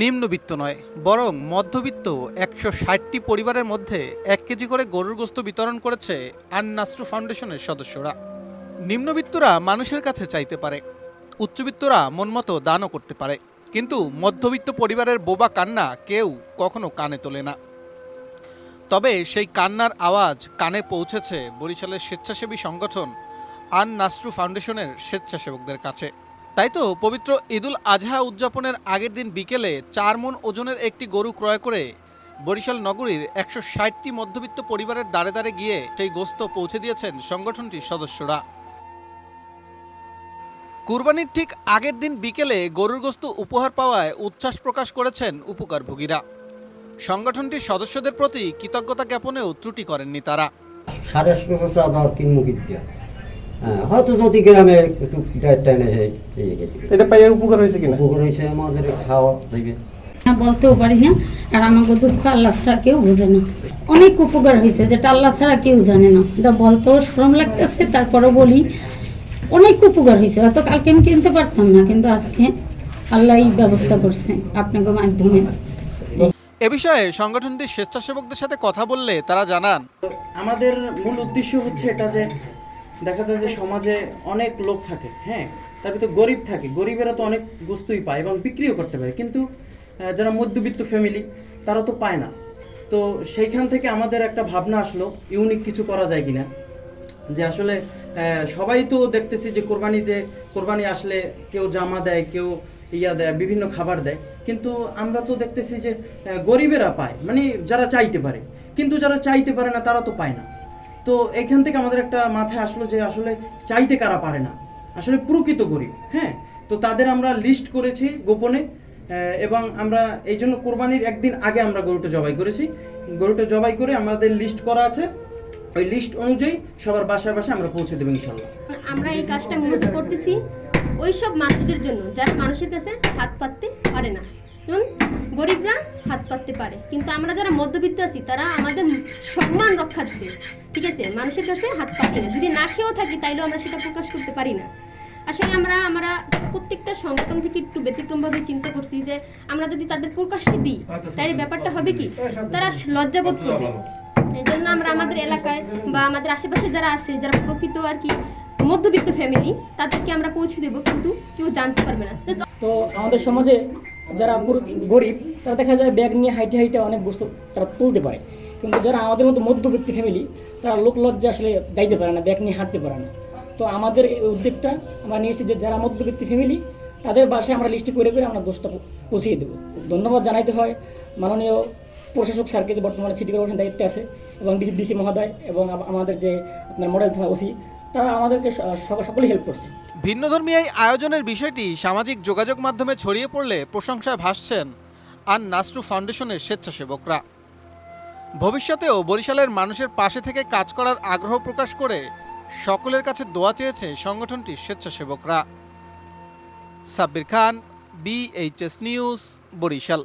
নিম্নবিত্ত নয়, বরং মধ্যবিত্ত একশো ষাটটি পরিবারের মধ্যে এক কেজি করে গরুর গোস্ত বিতরণ করেছে আন নাসরু ফাউন্ডেশনের সদস্যরা। নিম্নবিত্তরা মানুষের কাছে চাইতে পারে, উচ্চবিত্তরা মনমতো দানও করতে পারে, কিন্তু মধ্যবিত্ত পরিবারের বোবা কান্না কেউ কখনো কানে তোলে না। তবে সেই কান্নার আওয়াজ কানে পৌঁছেছে বরিশালের স্বেচ্ছাসেবী সংগঠন আন নাসরু ফাউন্ডেশনের স্বেচ্ছাসেবকদের কাছে। তাই তো পবিত্র ঈদুল আজহা উদযাপনের আগের দিন বিকেলে চার মন ওজনের একটি গরু ক্রয় করে বরিশাল নগরীর একশো ষাটটি মধ্যবিত্ত পরিবারের দ্বারে দ্বারে গিয়ে সেই গোস্ত পৌঁছে দিয়েছেন সংগঠনটির সদস্যরা। কুরবানির ঠিক আগের দিন বিকেলে গরুর গোস্ত উপহার পাওয়ায় উচ্ছ্বাস প্রকাশ করেছেন উপকারভোগীরা। সংগঠনটির সদস্যদের প্রতি কৃতজ্ঞতা জ্ঞাপনেও ত্রুটি করেননি তারা। সাড়ে ষোলোশো কিনতে হ্যাঁ হয়তো যদি গ্রামে একটু টেনে এটা পাইয়ে উপকার হয়েছে কিনা? পুকুর হয়েছে আমাদের খাওয়া যাবে বলতেও পারি না। আর আমাকে দুঃখ আল্লাহ ছাড়া কেউ বোঝে না। অনেক উপকার হয়েছে যেটা আল্লাহ ছাড়া কেউ জানে না। এটা বলতেও শ্রম লাগতেছে তারপরে বলি অনেক উপকার হয়েছে। হয়তো কালকে আমি কিনতে পারতাম না কিন্তু আজকে আল্লাহ ব্যবস্থা করছে আপনাকে মাধ্যমে। এ বিষয়ে সংগঠনটির স্বেচ্ছাসেবকদের সাথে কথা বললে তারা জানান। আমাদের মূল উদ্দেশ্য হচ্ছে এটা যে দেখা যায় যে সমাজে অনেক লোক থাকে হ্যাঁ? তার ভিতরে গরিব থাকে। গরিবেরা তো অনেক বস্তুই পায় এবং বিক্রিও করতে পারে। কিন্তু যারা মধ্যবিত্ত ফ্যামিলি তারা তো পায় না। তো সেইখান থেকে আমাদের একটা ভাবনা আসলো ইউনিক কিছু করা যায় কিনা? যে আসলে সবাই তো দেখতেছি যে কোরবানিতে কোরবানি আসলে কেউ জামা দেয় কেউ ইয়া দেয় বিভিন্ন খাবার দেয়। কিন্তু আমরা তো দেখতেছি যে গরিবেরা পায়। মানে যারা চাইতে পারে। কিন্তু যারা চাইতে পারে না তারা তো পায় না। তো এখান থেকে আমাদের একটা মাথায় আসলো যে আসলে চাইতে কারা পারে না। আসলে প্রকৃত গরিব হ্যাঁ? তো তাদের আমরা লিস্ট করেছি গোপনে এবং আমরা এই জন্য কোরবানির একদিন আগে আমরা গরুটা জবাই করেছি। গরুটা জবাই করে আমাদের লিস্ট করা আছে। ওই লিস্ট অনুযায়ী সবার বাসায় বাসায় আমরা পৌঁছে দেবো ইনশাল্লাহ। আমরা এই কাজটা মূলত করতেছি। ওই সব মানুষদের জন্য, যারা মানুষের কাছে হাত পাততে পারে না। গরিবরা হাত পাততে পারে। কিন্তু আমরা যারা মধ্যবিত্ত আছি তারা আমাদের সম্মান রক্ষা রক্ষার্থে ঠিক আছে? মানুষের কাছে হাত পাতি না। যদি না খেয়েও থাকি তাইলেও আমরা সেটা প্রকাশ করতে পারি না। আসলে আমরা আমরা প্রত্যেকটা সংগঠন থেকে একটু ব্যতিক্রমভাবে চিন্তা করছি যে আমরা যদি তাদের প্রকাশ্যে দিই তাহলে ব্যাপারটা হবে কি? তারা লজ্জাবোধ করবে। এই জন্য আমরা আমাদের এলাকায় বা আমাদের আশেপাশে যারা আছে যারা প্রকৃত আর কি মধ্যবিত্ত ফ্যামিলি তাদেরকে আমরা পৌঁছে দেবো। কিন্তু কেউ জানতে পারবে না। তো আমাদের সমাজে যারা গরিব, তারা দেখা যায় ব্যাগ নিয়ে হাইটে হাইটে অনেক বস্তু তারা তুলতে পারে। কিন্তু যারা আমাদের মতো মধ্যবিত্ত ফ্যামিলি তারা লোক লজ্জা আসলে যাইতে পারে না, ব্যাগ নিয়ে হাঁটতে পারে না। তো আমাদের এই উদ্যোগটা আমরা নিয়েছি যে যারা মধ্যবিত্ত ফ্যামিলি তাদের বাসায় আমরা লিস্টে করে করে আমরা গোষ্ঠটা পৌঁছিয়ে দেবো। ধন্যবাদ জানাইতে হয় মাননীয় প্রশাসক স্যারকে যে বর্তমানে সিটি কর্পোরেশন দায়িত্বে আছে এবং ডিসি ডিসি মহোদয় এবং আমাদের যে আপনার মডেল থানা ওসি তারা আমাদেরকে স- স- হেল্প করছে। ভিন্নধর্মী এই আয়োজনের বিষয়টি সামাজিক যোগাযোগ মাধ্যমে ছড়িয়ে পড়লে প্রশংসায় ভাসছেন আন নাসরু ফাউন্ডেশনের স্বেচ্ছাসেবকরা। ভবিষ্যতেও বরিশালের মানুষের পাশে থেকে কাজ করার আগ্রহ প্রকাশ করে সকলের কাছে দোয়া চেয়েছে সংগঠনটির স্বেচ্ছাসেবকরা। Sabbir Khan BHS news Barishal.